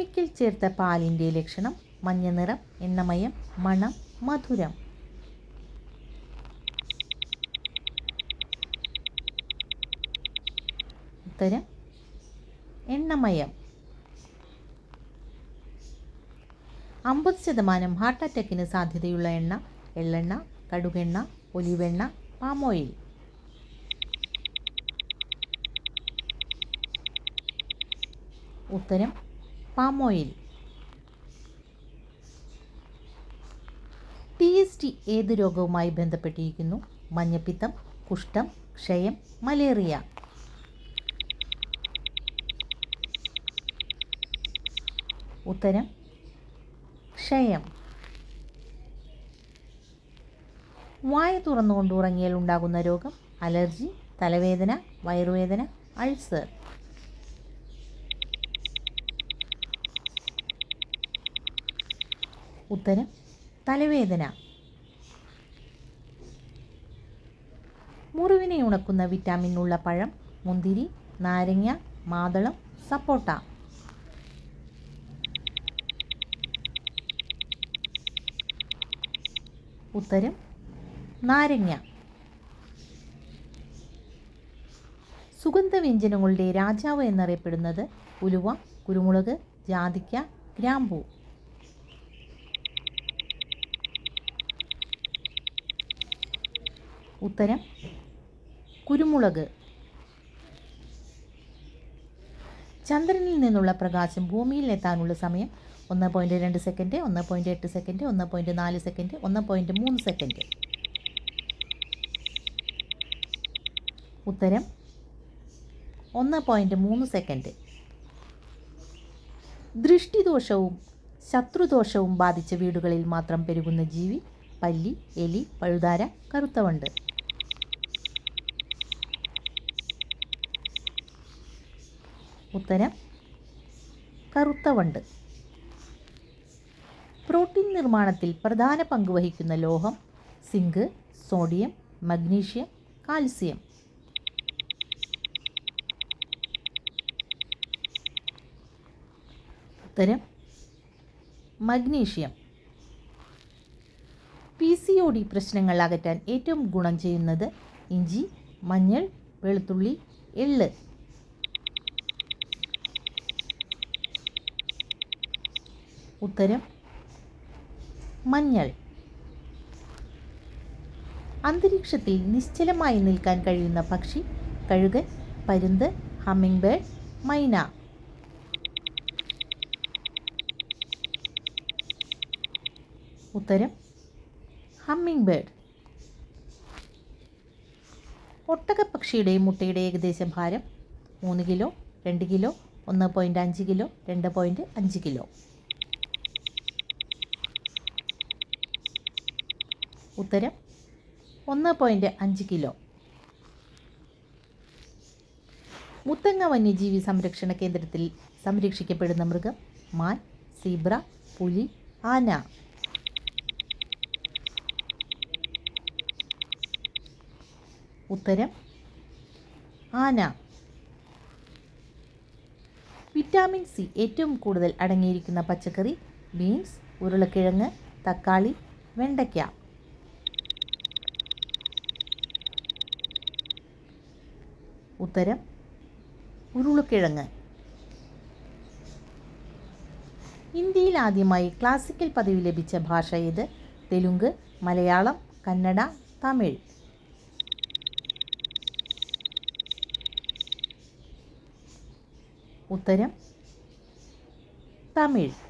Chemical ചേർത്ത പാലിന്റെ ലക്ഷണം മഞ്ഞ നിറം എണ്ണമയം മണം മധുരം. ഉത്തരം എണ്ണമയം. അമ്പത് ശതമാനം ഹാർട്ട് അറ്റാക്കിന് സാധ്യതയുള്ള എണ്ണ എള്ളെണ്ണ കടുകെണ്ണ ഒലിവെണ്ണ പാം ഓയിൽ. ഉത്തരം palm oil P S T ഏത് രോഗവുമായി ബന്ധപ്പെട്ടിരിക്കുന്നു? മഞ്ഞപ്പിത്തം കുഷ്ഠം ക്ഷയം മലേറിയ. ഉത്തരം ക്ഷയം. വായ തുറന്നുകൊണ്ട് ഉറങ്ങിയാൽ ഉണ്ടാകുന്ന രോഗം അലർജി തലവേദന വയറുവേദന അൾസർ. ഉത്തരം തലവേദന. മുറിവിനെ ഉണക്കുന്ന വിറ്റാമിൻ ഉള്ള പഴം മുന്തിരി നാരങ്ങ മാതളം സപ്പോട്ട. ഉത്തരം നാരങ്ങ. സുഗന്ധവ്യഞ്ജനങ്ങളുടെ രാജാവ് എന്നറിയപ്പെടുന്നത് ഉലുവ കുരുമുളക് ജാതിക്ക ഗ്രാമ്പൂ. ഉത്തരം കുരുമുളക്. ചന്ദ്രനിൽ നിന്നുള്ള പ്രകാശം ഭൂമിയിൽ എത്താനുള്ള സമയം ഒന്ന് പോയിന്റ് രണ്ട് സെക്കൻഡ് ഒന്ന് പോയിന്റ് എട്ട് സെക്കൻഡ് ഒന്ന് പോയിന്റ് നാല് സെക്കൻഡ് ഒന്ന് പോയിന്റ് മൂന്ന് സെക്കൻഡ് ഉത്തരം ഒന്ന് പോയിന്റ് മൂന്ന് സെക്കൻഡ് ദൃഷ്ടിദോഷവും ശത്രുദോഷവും ബാധിച്ച വീടുകളിൽ മാത്രം പെരുകുന്ന ജീവി പല്ലി എലി പഴുതാര കറുത്തവണ്ട്. ഉത്തരം കറുത്ത വണ്ട്. പ്രോട്ടീൻ നിർമ്മാണത്തിൽ പ്രധാന പങ്ക് വഹിക്കുന്ന ലോഹം സിങ്ക് സോഡിയം മഗ്നീഷ്യം കാൽസ്യം. ഉത്തരം magnesium. P C O D പ്രശ്നങ്ങൾ അകറ്റാൻ ഏറ്റവും ഗുണം ചെയ്യുന്നത് ഇഞ്ചി മഞ്ഞൾ വെളുത്തുള്ളി എള്ള്. ഉത്തരം മഞ്ഞൾ. അന്തരീക്ഷത്തിൽ നിശ്ചലമായി നിൽക്കാൻ കഴിയുന്ന പക്ഷി കഴുകൻ പരുന്ത് ഹമ്മിങ് ബേർഡ് മൈന. ഉത്തരം ഹമ്മിങ് ബേർഡ് ഒട്ടകപ്പക്ഷിയുടെ മുട്ടയുടെ ഏകദേശം ഭാരം മൂന്ന് കിലോ രണ്ട് കിലോ ഒന്ന് പോയിന്റ് അഞ്ച് കിലോ രണ്ട് പോയിന്റ് അഞ്ച് കിലോ. ഉത്തരം ഒന്ന് പോയിന്റ് അഞ്ച് കിലോ. മുത്തങ്ങ വന്യജീവി സംരക്ഷണ കേന്ദ്രത്തിൽ സംരക്ഷിക്കപ്പെടുന്ന മൃഗം മാൻ സീബ്ര പുലി ആന. ഉത്തരം ആന. വിറ്റാമിൻ സി ഏറ്റവും കൂടുതൽ അടങ്ങിയിരിക്കുന്ന പച്ചക്കറി ബീൻസ് ഉരുളക്കിഴങ്ങ് തക്കാളി വെണ്ടയ്ക്ക. ഉത്തരം ഉരുളക്കിഴങ്ങ്. ഇന്ത്യയിൽ ആദ്യമായി ക്ലാസിക്കൽ പദവി ലഭിച്ച ഭാഷ ഏത്? തെലുങ്ക് മലയാളം കന്നഡ തമിഴ്. ഉത്തരം തമിഴ്.